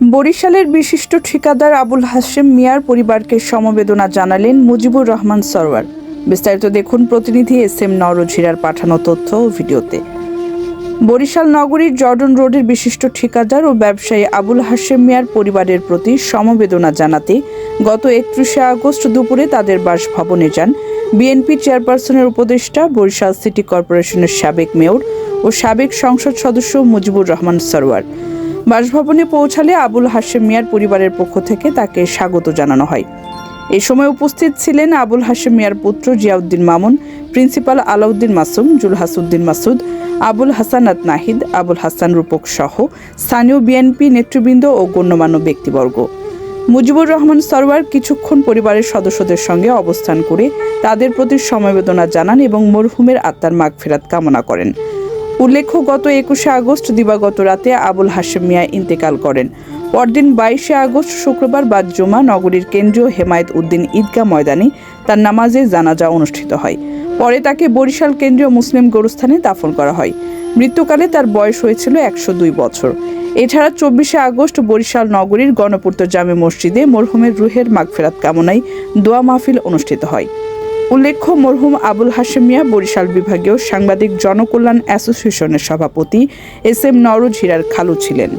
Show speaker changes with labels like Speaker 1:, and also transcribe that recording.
Speaker 1: বরিশালের বিশিষ্ট ঠিকাদার আবুল হাশেম মিয়ার পরিবারকে সমবেদনা জানালেন মুজিবুর রহমান সরওয়ার। বিস্তারিত দেখুন প্রতিনিধি এস এম নরঝিরার পাঠানো তথ্য ও ভিডিওতে। বরিশাল নগরীর জর্ডন রোডের বিশিষ্ট ঠিকাদার ও ব্যবসায়ী আবুল হাশেম মিয়ার পরিবারের প্রতি সমবেদনা জানাতে গত একত্রিশে আগস্ট দুপুরে তাদের বাসভবনে যান বিএনপি চেয়ারপারসনের উপদেষ্টা, বরিশাল সিটি কর্পোরেশনের সাবেক মেয়র ও সাবেক সংসদ সদস্য মুজিবুর রহমান সরওয়ার। বাসভবনে পৌঁছালে আবুল হাশেম মিয়ার পরিবারের পক্ষ থেকে তাকে স্বাগত জানানো হয়। এ সময় উপস্থিত ছিলেন আবুল হাশেম মিয়ার পুত্র জিয়াউদ্দিন মামুন, প্রিন্সিপাল আলাউদ্দিন মাসুম, জুলহাসউদ্দিন মাসুদ, আবুল হাসানাত নাহিদ, আবুল হাসান রূপক সহ স্থানীয় বিএনপি নেতৃবৃন্দ ও গণ্যমান্য ব্যক্তিবর্গ। মুজিবুর রহমান সরওয়ার কিছুক্ষণ পরিবারের সদস্যদের সঙ্গে অবস্থান করে তাদের প্রতি সমবেদনা জানান এবং মরহুমের আত্মার মাগফেরাত কামনা করেন। উল্লেখ্য, গত একুশে আগস্ট দিবাগত রাতে আবুল হাশেম মিয়া ইন্তেকাল করেন। পরদিন বাইশে আগস্ট শুক্রবার বাদ জুমা নগরীর কেন্দ্রীয় হেমায়েত উদ্দিন ঈদগাহ ময়দানে তার নামাজে জানাজা অনুষ্ঠিত হয়। পরে তাকে বরিশাল কেন্দ্রীয় মুসলিম গোরস্থানে দাফন করা হয়। মৃত্যুকালে তার বয়স হয়েছিল একশো দুই বছর। এছাড়া চব্বিশে আগস্ট বরিশাল নগরীর গণপূর্ত জামে মসজিদে মরহুমের রুহের মাগফেরাত কামনায় দোয়া মাহফিল অনুষ্ঠিত হয়। উল্লেখ্য, মরহুম আবুল হাশেমিয়া বরিশাল বিভাগীয় সাংবাদিক জনকল্যাণ অ্যাসোসিয়েশনের সভাপতি এস এম নরজ হিরার খালু ছিলেন।